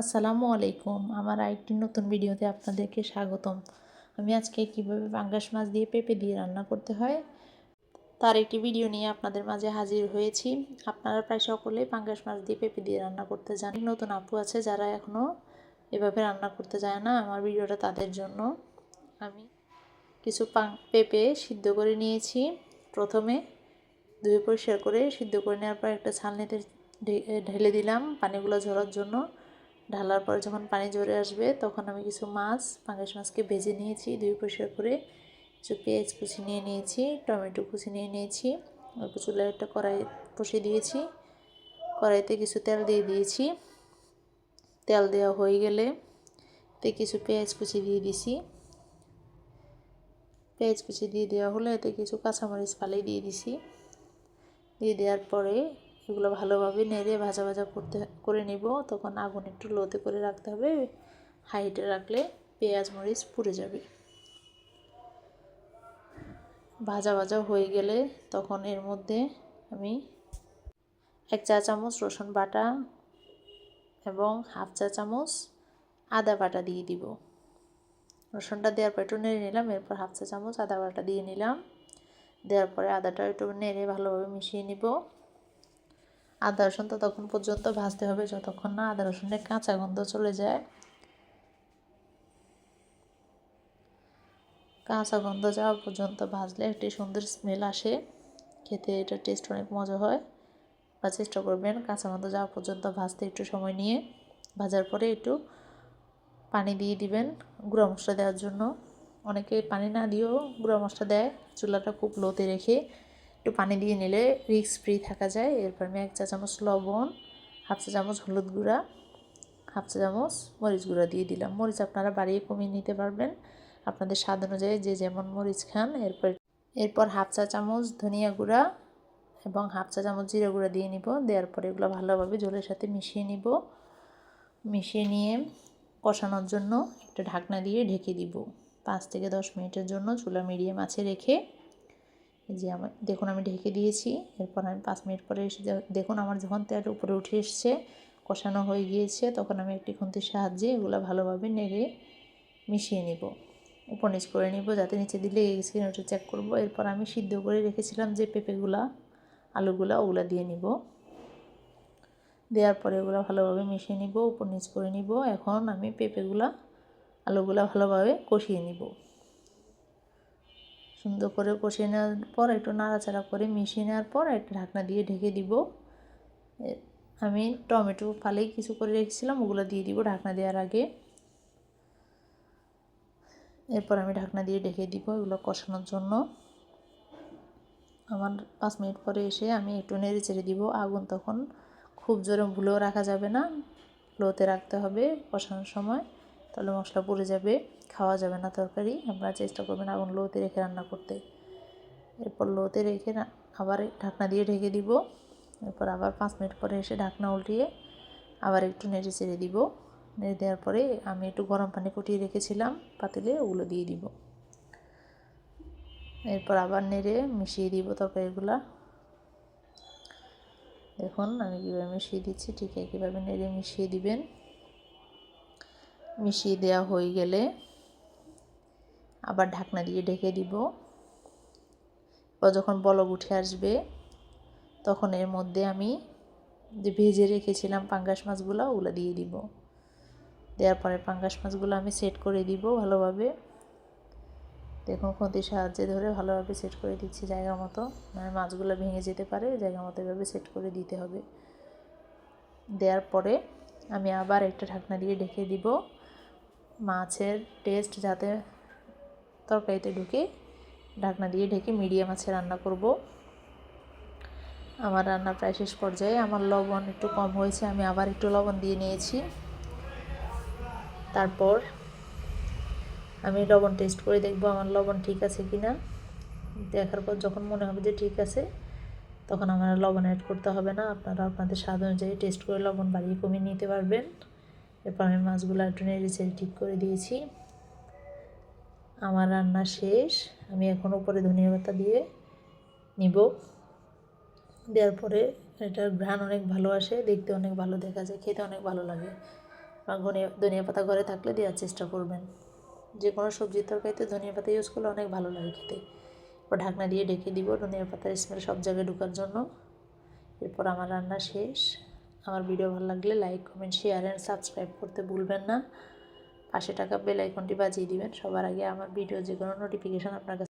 আসসালামু আলাইকুম। আমার আরেকটি নতুন ভিডিওতে আপনাদেরকে স্বাগতম। আমি আজকে কীভাবে পাঙ্গাস মাছ দিয়ে পেঁপে দিয়ে রান্না করতে হয়, তার একটি ভিডিও নিয়ে আপনাদের মাঝে হাজির হয়েছি। আপনারা প্রায় সকলেই পাঙ্গাস মাছ দিয়ে পেঁপে দিয়ে রান্না করতে জানেন। নতুন আপু আছে যারা এখনও এভাবে রান্না করতে যায় না, আমার ভিডিওটা তাদের জন্য। আমি কিছু পেঁপে সিদ্ধ করে নিয়েছি। প্রথমে ধুয়ে পরিষ্কার করে সিদ্ধ করে নেওয়ার পর একটা ছালনিতে ঢেলে দিলাম পানিগুলো ঝরার জন্য। ঢালার পর যখন পানি ঝরে আসবে, তখন আমি কিছু মাছ, পাঙ্গাস মাছকে ভেজে নিয়েছি দুই পরিষ্কার করে কিছু পেঁয়াজ কুচি নিয়ে নিয়েছি, টমেটো কুচি নিয়ে নিয়েছি, অল্প চুলায় একটা কড়াই বসিয়ে দিয়েছি, কড়াইতে কিছু তেল দিয়ে দিয়েছি। তেল দেওয়া হয়ে গেলে তে কিছু পেঁয়াজ কুচি দিয়ে দিছি। পেঁয়াজ কুচি দিয়ে দেওয়া হলে এতে কিছু কাঁচামরিচ ফালিয়ে দিয়ে দিছি। দিয়ে দেওয়ার পরে এগুলো ভালোভাবে নেড়ে ভাজা ভাজা করতে, করে নিব। তখন আগুন একটু লোতে করে রাখতে হবে। হাইটে রাখলে পেঁয়াজ, মরিচ পুড়ে যাবে। ভাজা ভাজা হয়ে গেলে তখন এর মধ্যে আমি এক চা চামচ রসুন বাটা এবং হাফ চা চামচ আদা বাটা দিয়ে দিব। রসুনটা দেওয়ার পর একটু নেড়ে নিলাম, এরপর হাফ চা চামচ আদা বাটা দিয়ে নিলাম। দেওয়ার পরে আদাটা একটু নেড়ে ভালোভাবে মিশিয়ে নিব। আদা রসুন ততক্ষণ পর্যন্ত ভাজতে হবে, যতক্ষণ না আদা রসুনের কাঁচা গন্ধ চলে যায়। কাঁচা গন্ধ যাওয়া পর্যন্ত ভাজলে একটি সুন্দর স্মেল আসে। খেতে এটা টেস্ট অনেক মজা হয়। বা চেষ্টা করবেন কাঁচা গন্ধ যাওয়া পর্যন্ত ভাজতে একটু সময় নিয়ে। ভাজার পরে একটু পানি দিয়ে দিবেন গুঁড়ো মশলা দেওয়ার জন্য। অনেকে পানি না দিয়েও গুঁড়ো মশলা দেয়, চুলাটা খুব লোতে রেখে। একটু পানি দিয়ে নিলে রিক্স ফ্রি থাকা যায়। এরপর আমি এক চা চামচ লবণ, হাফ চা চামচ হলুদ গুঁড়া, হাফ চা চামচ মরিচ গুঁড়া দিয়ে দিলাম। মরিচ আপনারা বাড়িয়ে কমিয়ে নিতে পারবেন। আপনাদের স্বাদ অনুযায়ী যে যেমন মরিচ খান। এরপর এরপর হাফ চা চামচ ধনিয়া গুঁড়া এবং হাফ চা চামচ জিরা গুঁড়া দিয়ে নিব। দেওয়ার পরে এগুলো ভালোভাবে জলের সাথে মিশিয়ে নিব। মিশিয়ে নিয়ে কষানোর জন্য একটা ঢাকনা দিয়ে ঢেকে দিব। পাঁচ থেকে দশ মিনিটের জন্য চুলা মিডিয়াম আছে রেখে যে আমার, দেখুন আমি ঢেকে দিয়েছি, এরপর আমি পাঁচ মিনিট পরে এসে দেখুন আমার যখন তেল উপরে উঠে এসছে, কষানো হয়ে গিয়েছে, তখন আমি একটি খুন্তির সাহায্যে এগুলো ভালোভাবে নেড়ে মিশিয়ে নিব। উপর নিচ করে নিব, যাতে নিচে দিলে স্ক্রিন ওটা চেক করব। এরপর আমি সিদ্ধ করে রেখেছিলাম যে পেঁপেগুলা, আলুগুলা ওগুলা দিয়ে নিব। দেওয়ার পরে ওগুলো ভালোভাবে মিশিয়ে নিব উপর নিচ করে নিব। এখন আমি পেঁপেগুলা, আলুগুলা ভালোভাবে কষিয়ে নিব। সুন্দর করে কষিয়ে নেওয়ার পর একটু নাড়াচাড়া করে মিশিয়ে নেওয়ার পর একটা ঢাকনা দিয়ে ঢেকে দিব। আমি টমেটো ফালেই কিছু করে রেখেছিলাম, ওগুলো দিয়ে দিব ঢাকনা দেওয়ার আগে। এরপর আমি ঢাকনা দিয়ে ঢেকে দিব এগুলো কষানোর জন্য। আমার পাঁচ মিনিট পরে এসে আমি একটু নেড়ে চেড়ে দিব, আগুন তখন খুব জোরে ভুলেও রাখা যাবে না। লোতে রাখতে হবে কষানোর সময়, তাহলে মশলা পড়ে যাবে। খাওয়া যাবে না তরকারি আপনারা চেষ্টা করবেন আগুন লোতে রেখে রান্না করতে। এরপর লোতে রেখে আবার ঢাকনা দিয়ে ঢেকে দিব। এরপর আবার পাঁচ মিনিট পরে এসে ঢাকনা উল্টিয়ে আবার একটু নেড়ে চেড়ে দিব। নেড়ে দেওয়ার পরে আমি একটু গরম পানি ফুটিয়ে রেখেছিলাম, পাতিলে ওগুলো দিয়ে দিব। এরপর আবার নেড়ে মিশিয়ে দিব তরকারিগুলা। দেখুন আমি কীভাবে মিশিয়ে দিচ্ছি, ঠিক একইভাবে নেড়ে মিশিয়ে দিবেন। মিশিয়ে দেওয়া হয়ে গেলে আবার ঢাকনা দিয়ে ঢেকে দিব। যখন বলক উঠে আসবে, তখন এর মধ্যে আমি যে ভেজে রেখেছিলাম পাঙ্গাস মাছগুলো ওগুলো দিয়ে দিব। দেওয়ার পরে পাঙ্গাস মাছগুলো আমি সেট করে দিব ভালোভাবে। দেখুন খুঁতির সাহায্যে ধরে ভালোভাবে সেট করে দিচ্ছি জায়গা মতো। মানে মাছগুলো ভেঙে যেতে পারে, জায়গা মতো এভাবে সেট করে দিতে হবে। দেওয়ার পরে আমি আবার একটা ঢাকনা দিয়ে ঢেকে দিব। মাছের টেস্ট যাতে তরকারিতে ঢুকে ঢাকনা দিয়ে ঢেকে মিডিয়াম আছে রান্না করব। আমার রান্না প্রায় শেষ পর্যায়ে। আমার লবণ একটু কম হয়েছে, আমি আবার একটু লবণ দিয়ে নিয়েছি। তারপর আমি লবণ টেস্ট করে দেখব আমার লবণ ঠিক আছে কি না দেখার পর যখন মনে হবে যে ঠিক আছে, তখন আমার লবণ অ্যাড করতে হবে না। আপনারা আপনাদের স্বাদ অনুযায়ী টেস্ট করে লবণ বাড়িয়ে কমিয়ে নিতে পারবেন। এরপর আমি মাছগুলো একটু নেড়ে ঠিক করে দিয়েছি। আমার রান্না শেষ। আমি এখন উপরে ধনিয়া পাতা দিয়ে নিব। দেওয়ার পরে এটার ঘ্রাণ অনেক ভালো আসে, দেখতে অনেক ভালো দেখা যায়, খেতে অনেক ভালো লাগে। ধনিয়া ধনিয়া পাতা ঘরে থাকলে দেওয়ার চেষ্টা করবেন। যে কোনো সবজির তরকারিতে ধনিয়া পাতা ইউজ করলে অনেক ভালো লাগে খেতে। এরপর ঢাকনা দিয়ে ডেকে দিব ধনিয়া পাতার স্মেল সব জায়গায় ঢোকার জন্য। এরপর আমার রান্না শেষ। আমার ভিডিও ভালো লাগলে like comment share and subscribe করতে ভুলবেন না। পাশে টাকা বেল আইকনটি বাজিয়ে দিবেন। সবার আগে আমার ভিডিও যে কোনো নোটিফিকেশান আপনার কাছে